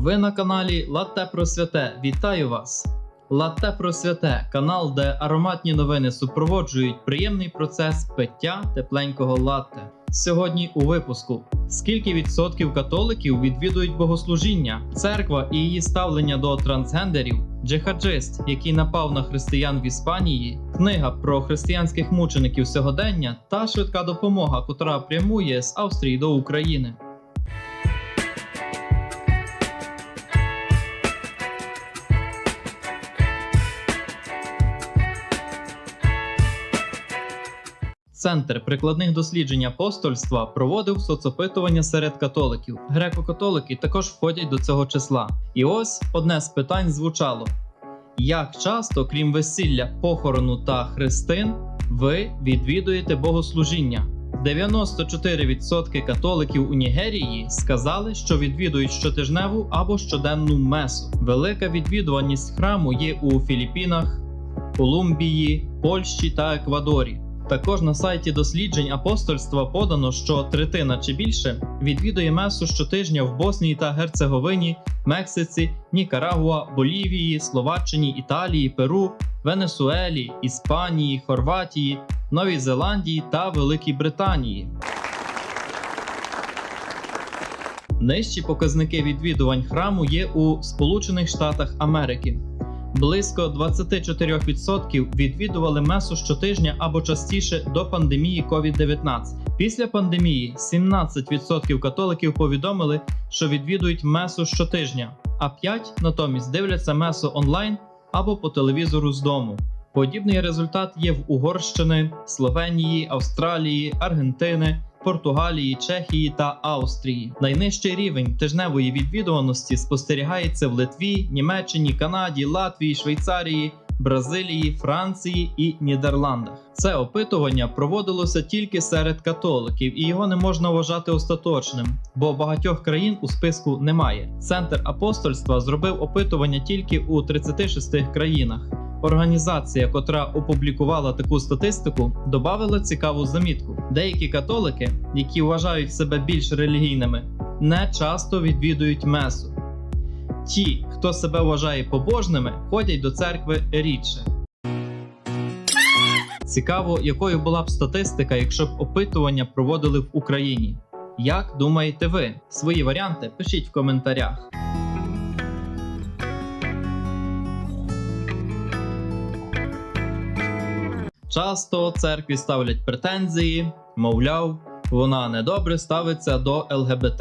Ви на каналі Латте про святе. Вітаю вас! Латте про святе канал, де ароматні новини супроводжують приємний процес пиття тепленького латте. Сьогодні у випуску: скільки відсотків католиків відвідують богослужіння, церква і її ставлення до трансгендерів, джихаджист, який напав на християн в Іспанії, книга про християнських мучеників сьогодення та швидка допомога, котра прямує з Австрії до України. Центр прикладних досліджень апостольства проводив соцопитування серед католиків. Греко-католики також входять до цього числа. І ось одне з питань звучало: як часто, крім весілля, похорону та хрестин, ви відвідуєте богослужіння? 94% католиків у Нігерії сказали, що відвідують щотижневу або щоденну месу. Велика відвідуваність храму є у Філіппінах, Колумбії, Польщі та Еквадорі. Також на сайті досліджень апостольства подано, що третина чи більше відвідує месу щотижня в Боснії та Герцеговині, Мексиці, Нікарагуа, Болівії, Словаччині, Італії, Перу, Венесуелі, Іспанії, Хорватії, Новій Зеландії та Великій Британії. Нижчі показники відвідувань храму є у Сполучених Штатах Америки. Близько 24% відвідували месу щотижня або частіше до пандемії COVID-19. Після пандемії 17% католиків повідомили, що відвідують месу щотижня, а 5% натомість дивляться месу онлайн або по телевізору з дому. Подібний результат є в Угорщини, Словенії, Австралії, Аргентини. Португалії, Чехії та Австрії. Найнижчий рівень тижневої відвідуваності спостерігається в Литві, Німеччині, Канаді, Латвії, Швейцарії, Бразилії, Франції і Нідерландах. Це опитування проводилося тільки серед католиків, і його не можна вважати остаточним, бо багатьох країн у списку немає. Центр апостольства зробив опитування тільки у 36 країнах. Організація, котра опублікувала таку статистику, додала цікаву замітку. Деякі католики, які вважають себе більш релігійними, не часто відвідують месу. Ті, хто себе вважає побожними, ходять до церкви рідше. Цікаво, якою була б статистика, якщо б опитування проводили в Україні. Як думаєте ви? Свої варіанти пишіть в коментарях. Часто церкві ставлять претензії, мовляв, вона недобре ставиться до ЛГБТ.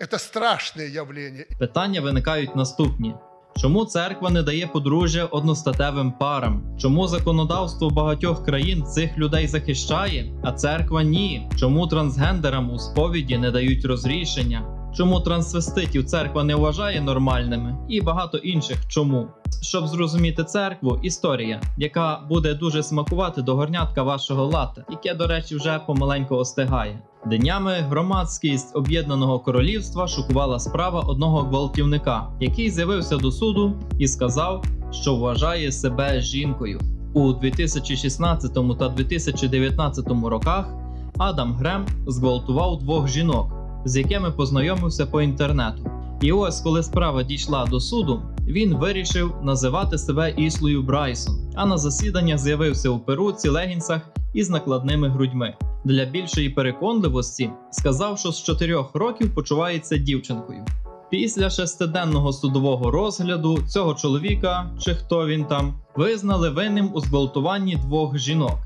Это страшное явление. Питання виникають наступні: чому церква не дає подружжя одностатевим парам? Чому законодавство багатьох країн цих людей захищає, а церква ні? Чому трансгендерам у сповіді не дають розрішення? Чому трансвеститів церква не вважає нормальними? І багато інших чому? Щоб зрозуміти церкву, історія, яка буде дуже смакувати до горнятка вашого лата, яке, до речі, вже помаленьку остигає. Днями громадськість об'єднаного королівства шокувала справа одного гвалтівника, який з'явився до суду і сказав, що вважає себе жінкою. У 2016 та 2019 роках Адам Грем зґвалтував двох жінок, з якими познайомився по інтернету. І ось, коли справа дійшла до суду, він вирішив називати себе Іслою Брайсон, а на засідання з'явився у перуці, легінсах із накладними грудьми. Для більшої переконливості сказав, що з 4 років почувається дівчинкою. Після шестиденного судового розгляду цього чоловіка, чи хто він там, визнали винним у зґвалтуванні двох жінок.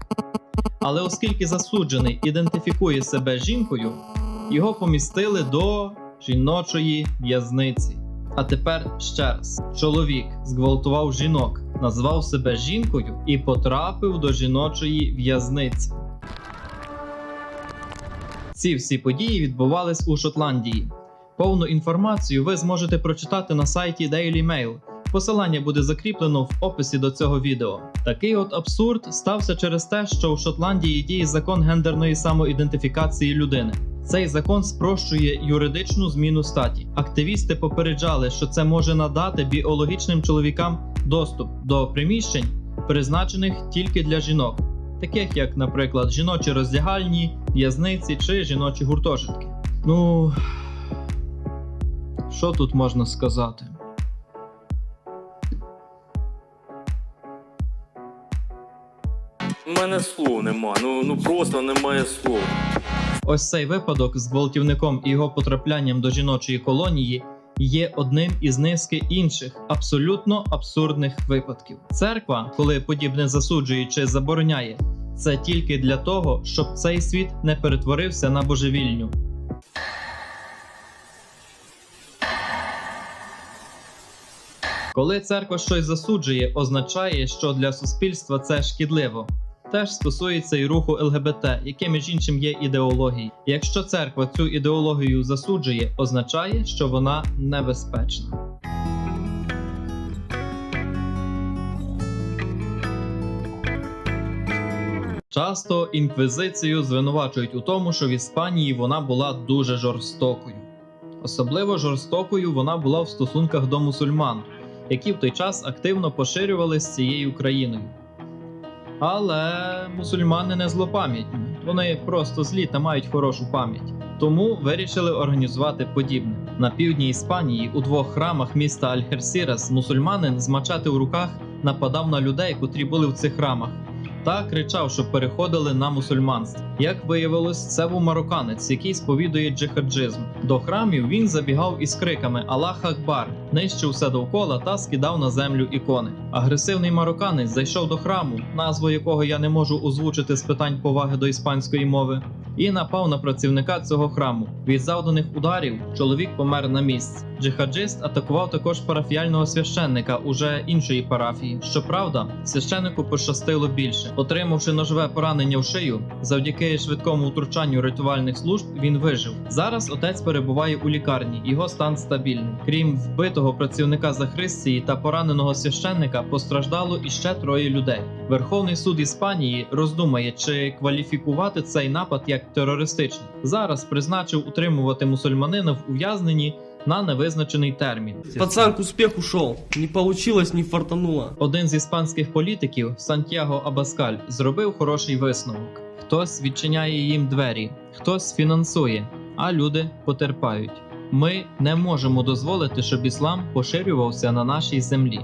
Але оскільки засуджений ідентифікує себе жінкою, його помістили до жіночої в'язниці. А тепер ще раз: чоловік зґвалтував жінок, назвав себе жінкою і потрапив до жіночої в'язниці. Ці всі події відбувались у Шотландії. Повну інформацію ви зможете прочитати на сайті Daily Mail. Посилання буде закріплено в описі до цього відео. Такий от абсурд стався через те, що в Шотландії діє закон гендерної самоідентифікації людини. Цей закон спрощує юридичну зміну статі. Активісти попереджали, що це може надати біологічним чоловікам доступ до приміщень, призначених тільки для жінок, таких як, наприклад, жіночі роздягальні, в'язниці чи жіночі гуртожитки. Ну що тут можна сказати? У мене слов нема. Ну ну просто немає слов. Ось цей випадок з гвалтівником і його потраплянням до жіночої колонії є одним із низки інших абсолютно абсурдних випадків. Церква, коли подібне засуджує чи забороняє, це тільки для того, щоб цей світ не перетворився на божевільню. Коли церква щось засуджує, означає, що для суспільства це шкідливо. Теж стосується і руху ЛГБТ, яке між іншим є ідеологією. Якщо церква цю ідеологію засуджує, означає, що вона небезпечна. Часто інквізицію звинувачують у тому, що в Іспанії вона була дуже жорстокою. Особливо жорстокою вона була в стосунках до мусульман, які в той час активно поширювалися цією країною. Але мусульмани не злопам'ятні, вони просто злі та мають хорошу пам'ять. Тому вирішили організувати подібне. На півдні Іспанії у двох храмах міста Аль-Херсірас мусульманин з мачати в руках нападав на людей, котрі були в цих храмах, та кричав, що переходили на мусульманство. Як виявилось, це був марокканець, який сповідує джихаджизм. До храмів він забігав із криками Аллах Акбар, нищив все довкола та скидав на землю ікони. Агресивний марокканець зайшов до храму, назву якого я не можу озвучити з питань поваги до іспанської мови, і напав на працівника цього храму. Від завданих ударів чоловік помер на місці. Джихаджист атакував також парафіяльного священника уже іншої парафії. Щоправда, священнику пощастило більше. Отримавши ножове поранення в шию, завдяки швидкому втручанню рятувальних служб він вижив. Зараз отець перебуває у лікарні, його стан стабільний. Крім вбитого працівника Захристії та пораненого священника, постраждало іще троє людей. Верховний суд Іспанії роздумає, чи кваліфікувати цей напад як терористичний. Зараз призначив утримувати мусульманина в ув'язненні на невизначений термін. Пацан к успеху шел. Не получилось, не фартануло. Один з іспанських політиків, Сантьяго Абаскаль, зробив хороший висновок: хтось відчиняє їм двері, хтось фінансує, а люди потерпають. Ми не можемо дозволити, щоб іслам поширювався на нашій землі.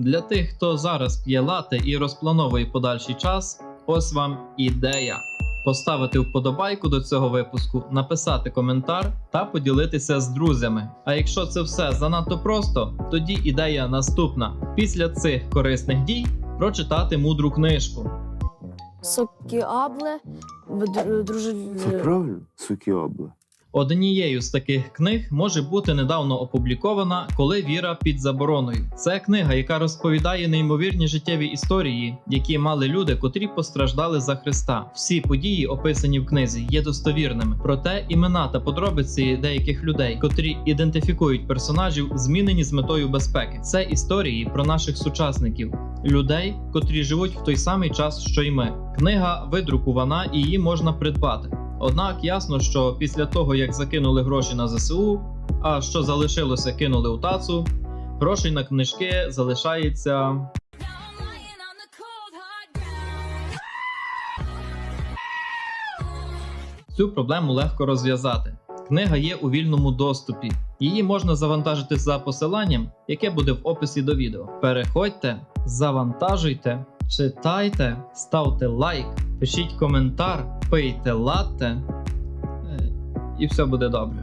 Для тих, хто зараз п'є лати і розплановує подальший час, ось вам ідея поставити вподобайку до цього випуску, написати коментар та поділитися з друзями. А якщо це все занадто просто, тоді ідея наступна: після цих корисних дій прочитати мудру книжку. Сокіабле, дру- друже... Це правильно, сукіобла. Однією з таких книг може бути недавно опублікована Коли віра під забороною. Це книга, яка розповідає неймовірні життєві історії, які мали люди, котрі постраждали за Христа. Всі події, описані в книзі, є достовірними. Проте імена та подробиці деяких людей, котрі ідентифікують персонажів, змінені з метою безпеки. Це історії про наших сучасників, людей, котрі живуть в той самий час, що й ми. Книга видрукувана і її можна придбати. Однак ясно, що після того, як закинули гроші на ЗСУ, а що залишилося, кинули у тацу, грошей на книжки залишається. Цю проблему легко розв'язати. Книга є у вільному доступі. Її можна завантажити за посиланням, яке буде в описі до відео. Переходьте, завантажуйте, читайте, ставте лайк, пишіть коментар, пийте латте, е, і все буде добре.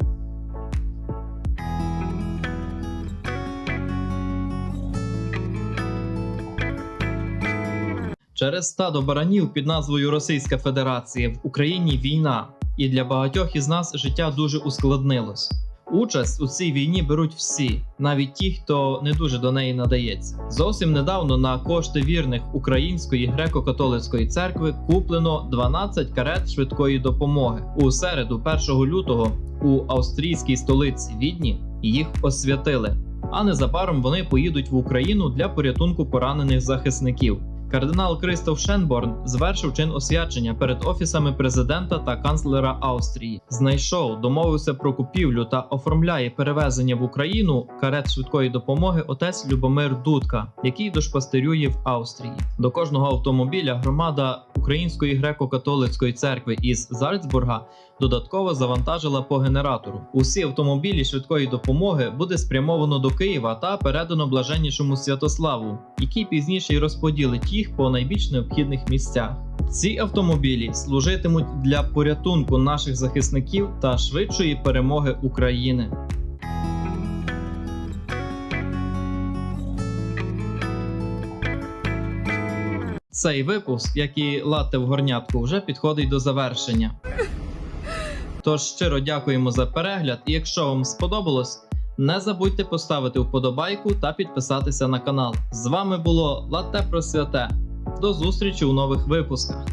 Через стадо баранів під назвою Російська Федерація в Україні війна, і для багатьох із нас життя дуже ускладнилось. Участь у цій війні беруть всі, навіть ті, хто не дуже до неї надається. Зовсім недавно на кошти вірних Української греко-католицької церкви куплено 12 карет швидкої допомоги. У середу, 1 лютого, у австрійській столиці Відні їх освятили. А незабаром вони поїдуть в Україну для порятунку поранених захисників. Кардинал Кристоф Шенборн звершив чин освячення перед офісами президента та канцлера Австрії. Знайшов, домовився про купівлю та оформляє перевезення в Україну карет швидкої допомоги отець Любомир Дудка, який дошпастерює в Австрії. До кожного автомобіля громада Української греко-католицької церкви із Зальцбурга додатково завантажила по генератору. Усі автомобілі швидкої допомоги буде спрямовано до Києва та передано блаженнішому Святославу, який пізніше й розподілить їх по найбільш необхідних місцях. Ці автомобілі служитимуть для порятунку наших захисників та швидшої перемоги України. Цей випуск, як і лати в горнятку, вже підходить до завершення. Тож щиро дякуємо за перегляд, і якщо вам сподобалось, не забудьте поставити вподобайку та підписатися на канал. З вами було Латте про святе. До зустрічі у нових випусках.